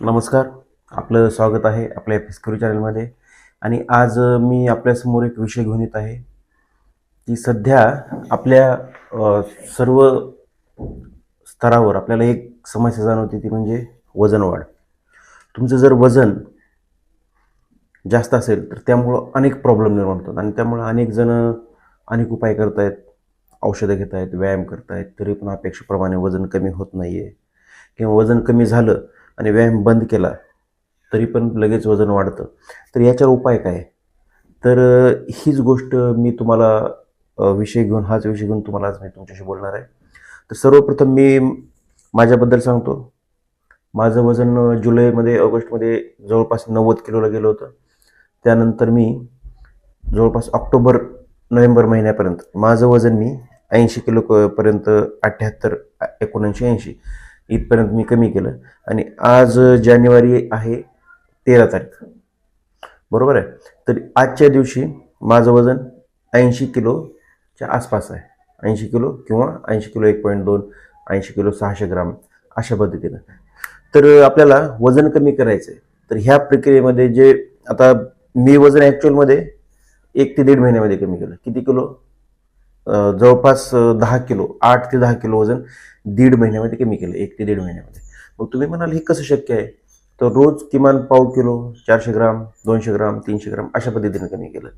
नमस्कार. आपलं स्वागत आहे आपल्या फिस्करी चॅनलमध्ये आणि आज मी आपल्यासमोर एक विषय घेऊन येत आहे की सध्या आपल्या सर्व स्तरावर आपल्याला एक समस्या जाणवते ती म्हणजे वजन वाढ तुमचं जर वजन जास्त असेल तर त्यामुळं अनेक प्रॉब्लेम निर्माण होतात. आणि त्यामुळं अनेक जण अनेक उपाय करतायत. औषधं घेत आहेत व्यायाम करतायत तरी पण अपेक्षेप्रमाणे वजन कमी होत नाही आहे किंवा वजन कमी झालं आणि व्यायाम बंद केला तरी पण लगेच वजन वाढतं. तर याच्यावर उपाय काय? तर हीच गोष्ट मी तुम्हाला विषय घेऊन हाच विषय घेऊन तुम्हाला आज मी तुमच्याशी बोलणार आहे. तर सर्वप्रथम मी माझ्याबद्दल सांगतो. माझं वजन जुलैमध्ये ऑगस्टमध्ये जवळपास नव्वद किलोला गेलं होतं. त्यानंतर मी जवळपास ऑक्टोबर नोव्हेंबर महिन्यापर्यंत माझं वजन मी ऐंशी किलो पर्यंत अठ्ठ्याहत्तर एकोणऐंशी ऐंशी इथपर्यंत मी कमी केलं. आणि आज जानेवारी आहे तेरा तारीख. बरोबर आहे? तर आजच्या दिवशी माझं वजन ऐंशी किलोच्या आसपास आहे. ऐंशी किलो किंवा ऐंशी किलो एक पॉईंट दोन ऐंशी किलो सहाशे ग्राम अशा पद्धतीनं. तर आपल्याला वजन कमी करायचं आहे तर ह्या प्रक्रियेमध्ये जे आता मी वजन ॲक्च्युअलमध्ये एक ते दीड महिन्यामध्ये कमी केलं. किती किलो? जवळपास दहा किलो आठ ते दहा किलो वजन दीड महिन्यामध्ये कमी केलं एक ते दीड महिन्यामध्ये. मग तुम्ही म्हणाल हे कसं शक्य आहे? तर रोज किमान पाव किलो चारशे ग्राम दोनशे ग्राम तीनशे ग्राम अशा पद्धतीने कमी केलं.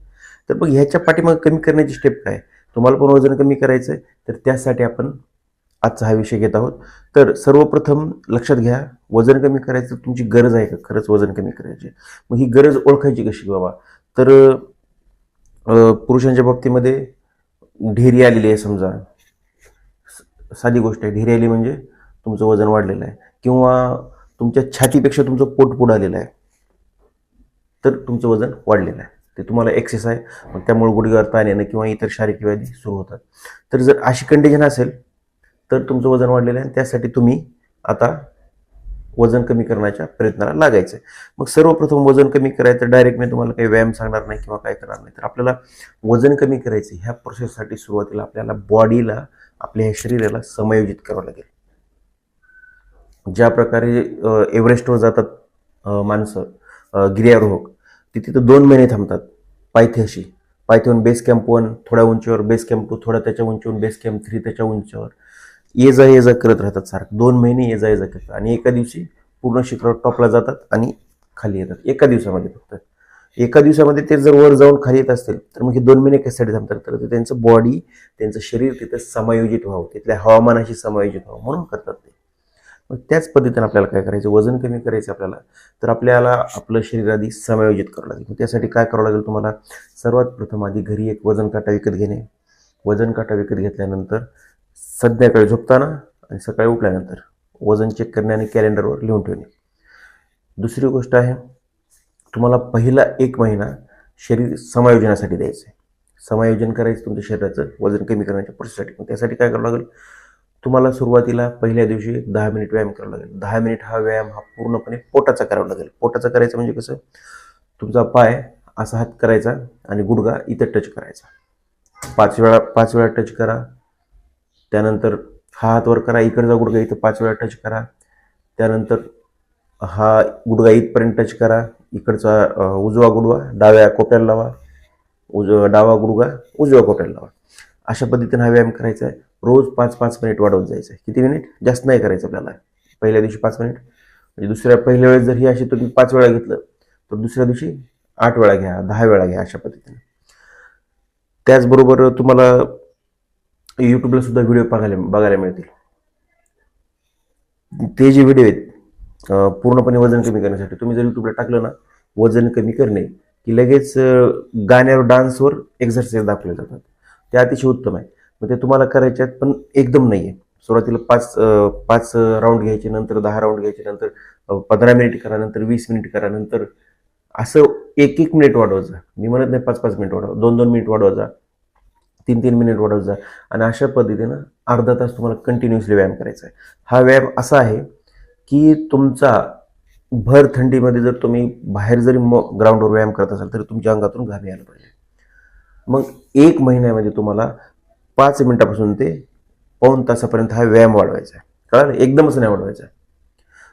तर मग ह्याच्या पाठीमाग कमी करण्याची स्टेप काय? तुम्हाला पण वजन कमी करायचं आहे तर त्यासाठी आपण आजचा हा विषय घेत आहोत. तर सर्वप्रथम लक्षात घ्या वजन कमी करायचं तुमची गरज आहे का? खरंच वजन कमी करायची मग ही गरज ओळखायची कशी बाबा? तर पुरुषांच्या बाबतीमध्ये ढेरी आलेली आहे समजा. साधी गोष्ट आहे ढेरी आली म्हणजे तुमचं वजन वाढलेलं आहे. किंवा तुमच्या छातीपेक्षा तुमचं पोट पुढं आलेलं आहे. तर तुमचं वजन वाढलेलं आहे. ते तुम्हाला एक्सेस आहे. मग त्यामुळे गुडघ्यावर ताण येणं किंवा इतर शारीरिक व्याधी सुरू होतात. तर जर अशी कंडिशन असेल तर तुमचं वजन वाढलेलं आहे. आणि त्यासाठी तुम्ही आता वजन कमी करण्याच्या प्रयत्नाला लागायचं आहे मग सर्वप्रथम वजन कमी करायचं डायरेक्ट मी तुम्हाला काही व्यायाम सांगणार नाही किंवा काय करणार नाही. तर आपल्याला वजन कमी करायचं ह्या प्रोसेससाठी सुरुवातीला आपल्याला बॉडीला आपल्या ह्या शरीराला समायोजित करावं लागेल. ज्या प्रकारे एव्हरेस्टवर जातात माणसं गिर्यारोहक ते तिथं दोन महिने थांबतात. पायथ्याशी. पायथ्याहून बेस कॅम्प वन थोड्या उंचीवर बेस कॅम्प टू थोड्या त्याच्या उंचीवरून बेस कॅम्प थ्री त्याच्या उंचीवर. ये जा ये जा करत राहतात सारखं. दोन महिने ये जा ये जा करतात. आणि एका दिवशी पूर्ण शिखरावर टॉपला जातात आणि खाली येतात. एका दिवसामध्ये फक्त. एका दिवसामध्ये ते जर वर जाऊन खाली येत असतील तर मग हे दोन महिने कशासाठी थांबतात? तर ते त्यांचं बॉडी त्यांचं शरीर तिथं समायोजित व्हावं. तिथल्या हवामानाशी समायोजित व्हावं म्हणून करतात ते. मग त्याच पद्धतीने आपल्याला काय करायचं? वजन कमी करायचं आपल्याला. तर आपल्याला आपलं शरीर आधी समायोजित करावं लागेल. मग त्यासाठी काय करावं लागेल तुम्हाला? सर्वात प्रथम आधी घरी एक वजन काटा विकत घेणे. वजन काटा विकत घेतल्यानंतर संध्याकाळी झोपताना आणि सकाळी उठल्यानंतर वजन चेक करणे आणि कॅलेंडरवर लिहून ठेवणे. दुसरी गोष्ट आहे तुम्हाला पहिला एक महिना शरीर समायोजनासाठी द्यायचं आहे समायोजन करायचं तुमच्या शरीराचं वजन कमी करण्याच्या प्रोसेससाठी मग त्यासाठी काय करावं लागेल? तुम्हाला सुरुवातीला पहिल्या दिवशी एक दहा मिनिट व्यायाम करावा लागेल. दहा मिनिट हा व्यायाम हा पूर्णपणे पोटाचा करावा लागेल. पोटाचा करायचा म्हणजे कसं? तुमचा पाय असा हात करायचा आणि गुडघा इथं टच करायचा. पाच वेळा पाच वेळा टच करा. त्यानंतर हा हात वर करा इकडचा गुडघा इथं पाच वेळा टच करा. त्यानंतर हा गुडघा इथपर्यंत टच करा. इकडचा उजवा गुडवा डाव्या कोट्याला लावा. उजवा डावा गुडघा उजव्या कोट्याला लावा. अशा पद्धतीने हा व्यायाम करायचा आहे. रोज पाच पाच मिनिट वाढवत जायचं आहे. किती मिनिट? जास्त नाही करायचं आपल्याला. पहिल्या दिवशी पाच मिनिट. म्हणजे दुसऱ्या पहिल्या वेळेस जर ही अशी तुम्ही पाच वेळा घेतलं तर दुसऱ्या दिवशी आठ वेळा घ्या दहा वेळा घ्या अशा पद्धतीने. त्याचबरोबर तुम्हाला यूट्यूबला सुद्धा व्हिडिओ बघायला बघायला मिळतील. ते जे व्हिडिओ आहेत पूर्णपणे वजन कमी करण्यासाठी तुम्ही जर यूट्यूबला टाकलं ना वजन कमी करणे की लगेच गाण्यावर डान्सवर एक्झरसाईज दाखवले जातात. ते अतिशय उत्तम आहे. मग ते तुम्हाला करायचे आहेत पण एकदम नाही आहे सुरुवातीला पाच पाच राऊंड घ्यायचे नंतर दहा राऊंड घ्यायचे नंतर पंधरा मिनिट करा नंतर वीस मिनिट करा नंतर असं एक एक मिनिट वाढवत जा. मी म्हणत नाही पाच पाच मिनिट वाढवा. दोन दोन मिनिट वाढवत जा. तीन तीन मिनिट वाढवत जा. आणि अशा पद्धतीनं अर्धा तास तुम्हाला कंटिन्युअसली व्यायाम करायचा आहे. हा व्यायाम असा आहे की तुमचा भर थंडीमध्ये जर तुम्ही बाहेर जरी मग ग्राउंडवर व्यायाम करत असाल तरी तुमच्या अंगातून घाम यायला पाहिजे. मग एक महिन्यामध्ये तुम्हाला पाच मिनिटापासून ते पाऊन तासापर्यंत हा व्यायाम वाढवायचा आहे. कळालं? एकदमच नाही वाढवायचा.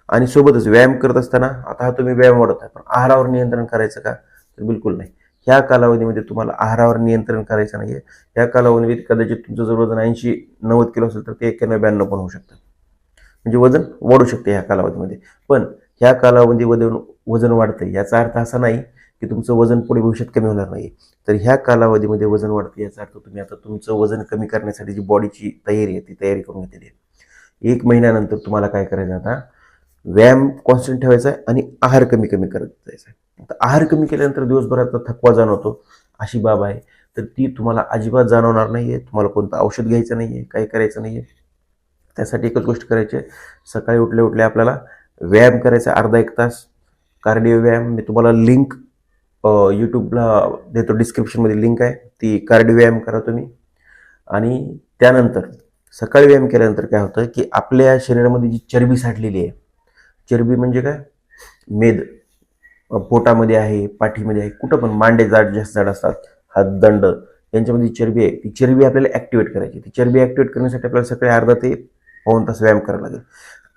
आणि सोबतच व्यायाम करत असताना आता हा तुम्ही व्यायाम वाढवत आहे पण आहारावर नियंत्रण करायचं का? तर बिलकुल नाही. ह्या कालावधीमध्ये तुम्हाला आहारावर नियंत्रण करायचं नाही आहे या कालावधीमध्ये कदाचित तुमचं जर वजन ऐंशी नव्वद किलो असेल तर ते एक्क्याण्णव ब्याण्णव पण होऊ शकतं. म्हणजे वजन वाढू शकते ह्या कालावधीमध्ये. पण ह्या कालावधीमध्ये वजन वाढतं याचा अर्थ असा नाही की तुमचं वजन पुढे भविष्यात कमी होणार नाही तर ह्या कालावधीमध्ये वजन वाढतं याचा अर्थ तुम्ही आता तुमचं वजन कमी करण्यासाठी जी बॉडीची तयारी आहे ती तयारी करून घेतलेली आहे. एक महिन्यानंतर तुम्हाला काय करायचं आता? व्यायाम कॉन्स्टंट ठेवायचा आहे आणि आहार कमी कमी करत जायचा आहे. आहार कमी केल्यानंतर दिवसभराचा थकवा जाणवतो. अशी बाब आहे. तर ती तुम्हाला अजिबात जाणवणार नाही आहे तुम्हाला कोणतं औषध घ्यायचं नाही आहे काही करायचं नाही आहे त्यासाठी एकच गोष्ट करायची आहे. सकाळी उठल्या उठल्या आपल्याला व्यायाम करायचा अर्धा एक तास. कार्डिओ व्यायाम. मी तुम्हाला लिंक यूट्यूबला देतो. डिस्क्रिप्शनमध्ये लिंक आहे. ती कार्डिओ व्यायाम करा तुम्ही. आणि त्यानंतर सकाळी व्यायाम केल्यानंतर काय होतं की आपल्या शरीरामध्ये जी चरबी साठलेली आहे. चरबी म्हणजे काय? मेद. पोटामध्ये आहे पाठीमध्ये आहे कुठं पण मांडे जाड जास्त जाड असतात हात दंड यांच्यामध्ये चरबी आहे ती चरबी आपल्याला ॲक्टिवेट करायची ती चरबी ॲक्टिवेट करण्यासाठी आपल्याला सकाळी अर्धा ते पाऊण तास व्यायाम करावा लागेल.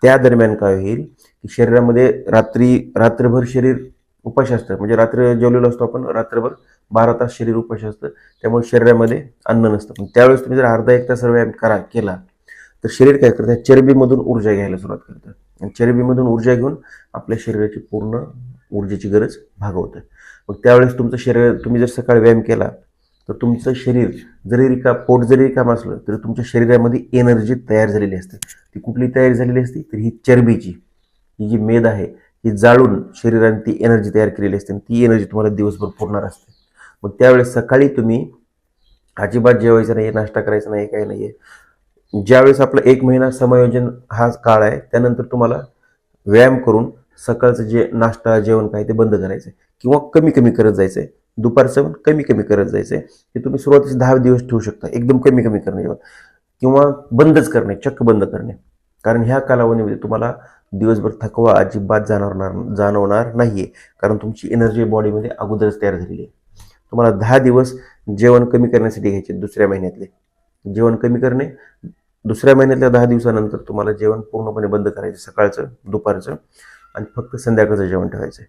त्या दरम्यान काय होईल की शरीरामध्ये रात्री रात्रभर शरीर उपाशी असतं म्हणजे रात्र जेवलेलो असतो आपण रात्रभर बारा तास शरीर उपाशी असतं त्यामुळे शरीरामध्ये अन्न नसतं. पण त्यावेळेस तुम्ही जर अर्धा एक तास व्यायाम करा केला तर शरीर काय करतं? चरबीमधून ऊर्जा घ्यायला सुरुवात करतं. चरबीमधून ऊर्जा घेऊन आपल्या शरीराची पूर्ण ऊर्जेची गरज भागवतं मग त्यावेळेस तुमचं शरीर तुम्ही जर सकाळी व्यायाम केला तर तुमचं शरीर जरी रिका पोट जरी रिकाम असलं तरी तुमच्या शरीरामध्ये एनर्जी तयार झालेली असते. ती कुठली तयार झालेली असते? तर ही चरबीची ही जी मेद आहे ही जाळून शरीराने ती एनर्जी तयार केलेली असते आणि ती एनर्जी तुम्हाला दिवसभर पुरणार असते. मग त्यावेळेस सकाळी तुम्ही अजिबात जेवायचं नाही नाश्ता करायचा नाही काही नाही आहे ज्यावेळेस आपला एक महिना समायोजन हा काळ आहे त्यानंतर तुम्हाला व्यायाम करून सकाळचं जे नाश्ता जेवण काय ते बंद करायचं आहे किंवा कमी कमी करत जायचं आहे दुपारचं पण कमी कमी करत जायचं आहे ते तुम्ही सुरुवातीचे दहा दिवस ठेवू शकता. एकदम कमी कमी करणे जेवण किंवा बंदच करणे चक्क बंद करणे. कारण ह्या कालावधीमध्ये तुम्हाला दिवसभर थकवा अजिबात जाणवणार जाणवणार नाही आहे कारण तुमची एनर्जी बॉडीमध्ये अगोदरच तयार झालेली आहे. तुम्हाला दहा दिवस जेवण कमी करण्यासाठी घ्यायचे दुसऱ्या महिन्यातले. जेवण कमी करणे दुसऱ्या महिन्यातल्या दहा दिवसानंतर तुम्हाला जेवण पूर्णपणे बंद करायचं सकाळचं दुपारचं आणि फक्त संध्याकाळचं जेवण ठेवायचं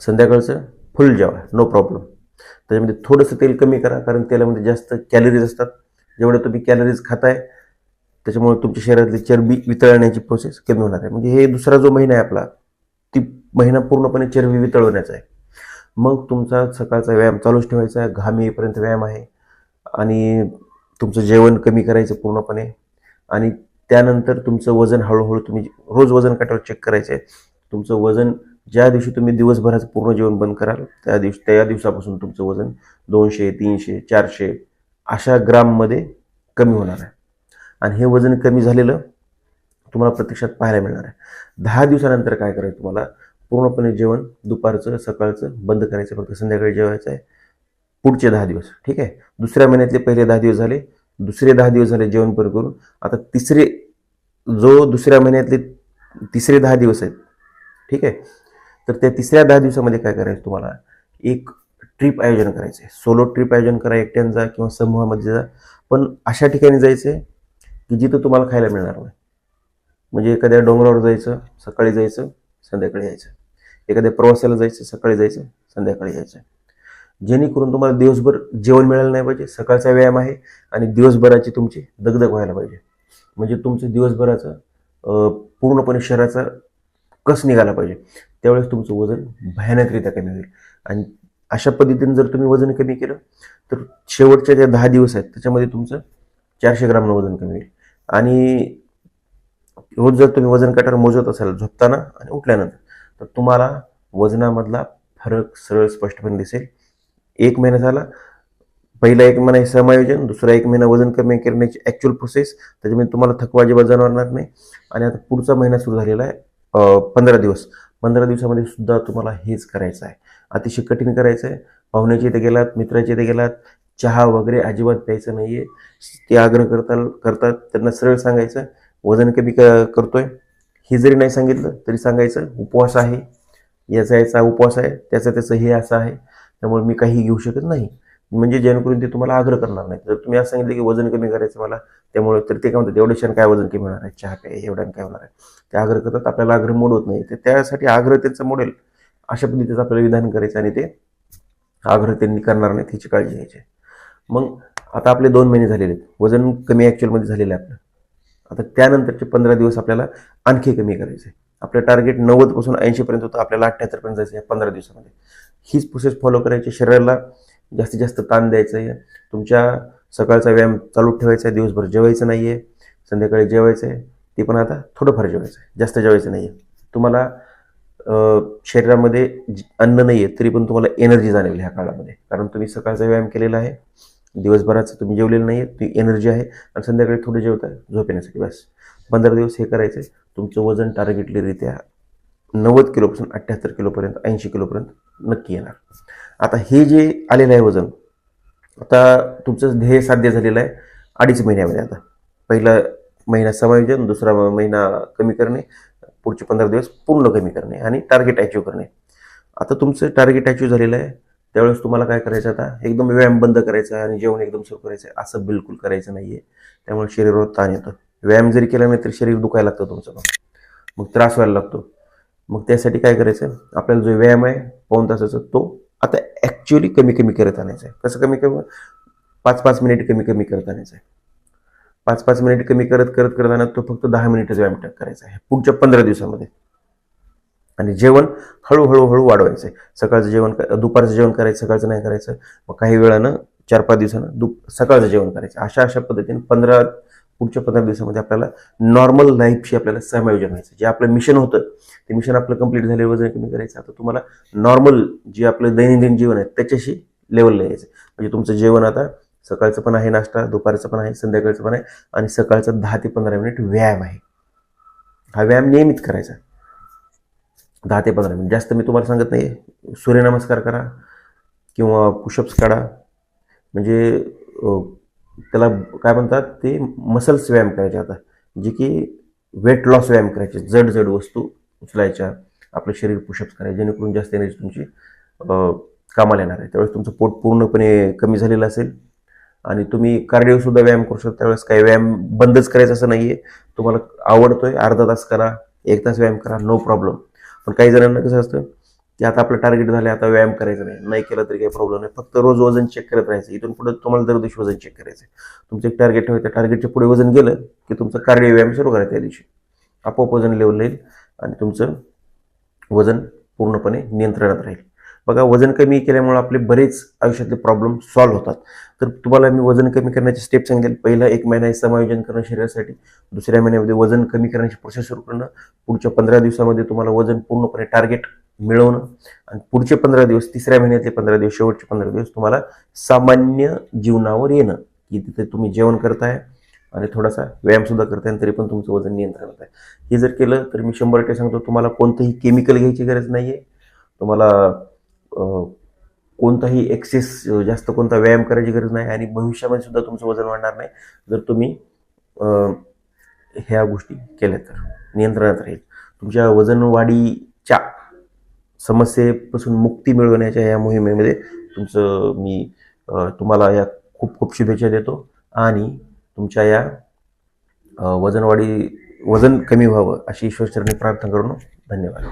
संध्याकाळचं फुल जेवण नो प्रॉब्लेम त्याच्यामध्ये थोडंसं तेल कमी करा कारण तेलामध्ये जास्त कॅलरीज असतात. जेवढे तुम्ही कॅलरीज खाताय त्याच्यामुळे तुमच्या शरीरातली चरबी वितळण्याची प्रोसेस कमी होणार आहे. म्हणजे हे दुसरा जो महिना आहे आपला ती महिना पूर्णपणे चरबी वितळवण्याचा आहे. मग तुमचा सकाळचा व्यायाम चालूच ठेवायचा आहे. घाम येईपर्यंत व्यायाम आहे. आणि तुमचं जेवण कमी करायचं पूर्णपणे. आणि त्यानंतर तुमचं वजन हळूहळू तुम्ही रोज वजन काट्यावर चेक करायचं आहे तुमचं वजन ज्या दिवशी तुम्ही दिवसभराचं पूर्ण जेवण बंद कराल त्या दिवशी त्या दिवसापासून तुमचं वजन दोनशे तीनशे चारशे अशा ग्राममध्ये कमी होणार आहे. आणि हे वजन कमी झालेलं तुम्हाला प्रत्यक्षात पाहायला मिळणार आहे. दहा दिवसानंतर काय करायचं तुम्हाला? पूर्णपणे जेवण दुपारचं सकाळचं बंद करायचं. फक्त संध्याकाळी जेवायचं आहे. पुढचे दहा दिवस ठीक आहे? दुसऱ्या महिन्यातले पहिले दहा दिवस झाले दुसरे दहा दिवस झाले जेवण पर करून. आता तिसरे जो दुसऱ्या महिन्यातले तिसरे दहा दिवस आहेत ठीक आहे? तर त्या तिसऱ्या दहा दिवसामध्ये काय करायचं तुम्हाला? एक ट्रिप आयोजन करायचं आहे सोलो ट्रिप आयोजन करा एकट्यानं जा किंवा समूहामध्ये जा. पण अशा ठिकाणी जायचं आहे की जिथं तुम्हाला खायला मिळणार नाही. म्हणजे एखाद्या डोंगरावर जायचं सकाळी जायचं संध्याकाळी यायचं. एखाद्या प्रवासाला जायचं सकाळी जायचं संध्याकाळी यायचं. जेणेकरून तुम्हाला दिवसभर जेवण मिळालं नाही पाहिजे सकाळचा व्यायाम आहे आणि दिवसभराची तुमची दगदग व्हायला पाहिजे. म्हणजे तुमचं दिवसभराचं पूर्णपणे शरीराचा कस निघाला पाहिजे त्यावेळेस तुमचं वजन भयानकरित्या कमी होईल. आणि अशा पद्धतीने जर तुम्ही वजन कमी केलं तर शेवटच्या ज्या दहा दिवस आहेत त्याच्यामध्ये तुमचं चारशे ग्रामनं वजन कमी होईल. आणि रोज जर तुम्ही वजन काट्यावर मोजत असाल झोपताना आणि उठल्यानंतर तर तुम्हाला वजनामधला फरक सरळ स्पष्टपणे दिसेल. एक महिना झाला. पहिला एक महिना हे समायोजन दुसरा एक महिना वजन कमी करण्याची ॲक्च्युअल प्रोसेस त्याच्यामध्ये तुम्हाला थकवा अजिबात जाणवणार नाही. आणि आता पुढचा महिना सुरू झालेला आहे पंधरा दिवस. पंधरा दिवसामध्ये सुद्धा तुम्हाला हेच करायचं आहे. अतिशय कठीण करायचं आहे. पाहुण्याच्या इथे गेलात मित्राच्या इथे गेलात चहा वगैरे अजिबात प्यायचं नाही आहे ते आग्रह करता करतात. त्यांना सरळ सांगायचं वजन कमी क करतोय. हे जरी नाही सांगितलं तरी सांगायचं उपवास आहे. याचा याचा उपवास आहे. त्याचं त्याचं हे असं आहे. त्यामुळे मी काही घेऊ शकत नाही. म्हणजे जेणेकरून ते तुम्हाला आग्रह करणार नाही जर तुम्ही असं सांगितलं की वजन कमी करायचं मला त्यामुळे तर ते काय म्हणतात एवढे क्षण काय वजन कमी होणार आहे? चहा काय एवढ्यानं काय होणार आहे? ते आग्रह करतात आपल्याला आग्रह मोडवत नाही. तर त्यासाठी आग्रह त्यांचं मोडेल. अशा पद्धतीचं आपल्याला विधान करायचं आणि ते आग्रह त्यांनी करणार नाही त्याची काळजी घ्यायची मग आता आपले दोन महिने झालेले आहेत. वजन कमी ॲक्च्युअलमध्ये झालेलं आहे आपलं. आता त्यानंतरचे पंधरा दिवस आपल्याला आणखी कमी करायचं आहे. आपलं टार्गेट नव्वदपासून ऐंशीपर्यंत होतं आपल्याला अठ्ठ्याहत्तरपर्यंत जायचं आहे पंधरा दिवसामध्ये. हीच प्रोसेस फॉलो करायची शरीराला. जास्तीत जास्त ताण द्यायचं आहे. तुमच्या सकाळचा व्यायाम चालू ठेवायचा आहे. दिवसभर जेवायचं नाही आहे. संध्याकाळी जेवायचं आहे. ते पण आता थोडंफार जेवायचं आहे. जास्त जेवायचं नाही आहे. तुम्हाला शरीरामध्ये जी- अन्न नाही आहे तरी पण तुम्हाला एनर्जी जाणवेल ह्या काळामध्ये. कारण तुम्ही सकाळचा व्यायाम केलेला आहे. दिवसभराचं तुम्ही जेवलेलं नाही आहे. ती एनर्जी आहे. आणि संध्याकाळी थोडं जेवत आहे झोप येण्यासाठी बस. पंधरा दिवस हे करायचं आहे तुमचं वजन टार्गेटलीरित्या नव्वद किलोपासून अठ्ठ्याहत्तर किलोपर्यंत ऐंशी किलोपर्यंत नक्की येणार. आता हे जे आलेलं आहे वजन आता तुमचं ध्येय साध्य झालेलं आहे अडीच महिन्यामध्ये आता. पहिला महिना समायोजन दुसरा महिना कमी करणे पुढचे पंधरा दिवस पूर्ण कमी करणे आणि टार्गेट अचीव करणे. आता तुमचं टार्गेट अचीव झालेलं आहे त्यावेळेस तुम्हाला काय करायचं आता? एकदम व्यायाम बंद करायचा आहे आणि जेवण एकदम सुरू करायचं आहे असं बिलकुल करायचं नाही आहे त्यामुळे शरीरावर ताण येतं. व्यायाम जरी केला नाही तरी शरीर दुखायला लागतं तुमचं मग त्रास व्हायला लागतो. मग त्यासाठी काय करायचं आपल्याला जो व्यायाम आहे पाऊन तासाचा तो आता ॲक्च्युअली कमी कमी करत आणायचा आहे कसं कमी कमी? पाच पाच मिनिट कमी कमी करत आणायचं आहे पाच पाच मिनिट कमी करत करत करत आणत तो फक्त दहा मिनिटच व्यायाम करायचा आहे. पुढच्या पंधरा दिवसामध्ये. आणि जेवण हळूहळू हळू वाढवायचं आहे सकाळचं जेवण दुपारचं जेवण करायचं सकाळचं नाही करायचं. मग काही वेळानं चार पाच दिवसानं दुप सकाळचं जेवण करायचं. अशा अशा पद्धतीने पंधरा पुढच्या पंधरा दिवसामध्ये आपल्याला नॉर्मल लाईफशी आपल्याला समायोजन व्हायचं. जे आपलं मिशन होतं ते मिशन आपलं कंप्लीट झाले वजन कमी करायचं. आता तुम्हाला नॉर्मल जे आपलं दैनंदिन जीवन आहे त्याच्याशी लेवलला यायचं. म्हणजे तुमचं जेवण आता सकाळचं पण आहे नाश्ता दुपारचं पण आहे संध्याकाळचं पण आहे आणि सकाळचं दहा ते पंधरा मिनिट व्यायाम आहे. हा व्यायाम नियमित करायचा. दहा ते पंधरा मिनिट. जास्त मी तुम्हाला सांगत नाही सूर्यनमस्कार करा किंवा पुशअप्स काढा. म्हणजे त्याला काय म्हणतात ते मसल्स व्यायाम करायचे आता जे की वेट लॉस व्यायाम करायचे जड जड वस्तू उचलायच्या आपलं शरीर पुशअप्स करायचे जेणेकरून जास्त एनर्जी तुमची कामाला येणार आहे. त्यावेळेस तुमचं पोट पूर्णपणे कमी झालेलं असेल आणि तुम्ही कार्डिओसुद्धा व्यायाम करू शकता. त्यावेळेस काही व्यायाम बंदच करायचं असं नाही आहे तुम्हाला आवडतोय अर्धा तास करा एक तास व्यायाम करा नो प्रॉब्लेम पण काही जणांना कसं असतं ते आता आपलं टार्गेट झालं आता व्यायाम करायचं नाही नाही केलं तरी काही प्रॉब्लेम नाही. फक्त रोज वजन चेक करत राहायचं. इथून पुढे तुम्हाला दर दिवशी वजन चेक करायचं तुमचं एक टार्गेट ठेवायचं टार्गेटच्या पुढे वजन गेलं की तुमचं कार्डिओ व्यायाम सुरू करायचा त्या दिवशी. आपोआप वजन लेवल येईल आणि तुमचं वजन पूर्णपणे नियंत्रणात राहील. बघा वजन कमी केल्यामुळे आपले बरेच आयुष्यातले प्रॉब्लेम सॉल्व्ह होतात. तर तुम्हाला मी वजन कमी करण्याचे स्टेप सांगेल. पहिला एक महिना समायोजन करणं शरीरासाठी. दुसऱ्या महिन्यामध्ये वजन कमी करण्याची प्रोसेस सुरू करणं. पुढच्या पंधरा दिवसामध्ये तुम्हाला वजन पूर्णपणे टार्गेट मिळवणं. आणि पुढचे पंधरा दिवस तिसऱ्या महिन्यातले पंधरा दिवस शेवटचे पंधरा दिवस तुम्हाला सामान्य जीवनावर येणं की तिथे तुम्ही जेवण करताय आणि थोडासा व्यायामसुद्धा करताय तरी पण तुमचं वजन नियंत्रणात आहे. हे जर केलं तर मी शंभर टक्के सांगतो तुम्हाला कोणतंही केमिकल घ्यायची गरज नाही आहे तुम्हाला कोणताही एक्सेस जास्त कोणता व्यायाम करायची गरज नाही आणि भविष्यामध्ये सुद्धा तुमचं वजन वाढणार नाही. जर तुम्ही ह्या गोष्टी केल्या तर नियंत्रणात राहील. तुमच्या वजन वाढीच्या समस्येपासून मुक्ती मिळवण्याच्या या मोहिमेमध्ये तुमचं मी तुम्हाला या खूप खूप शुभेच्छा देतो. आणि तुमच्या या वजनवाढी वजन कमी व्हावं अशी ईश्वरचरणी प्रार्थना करून धन्यवाद.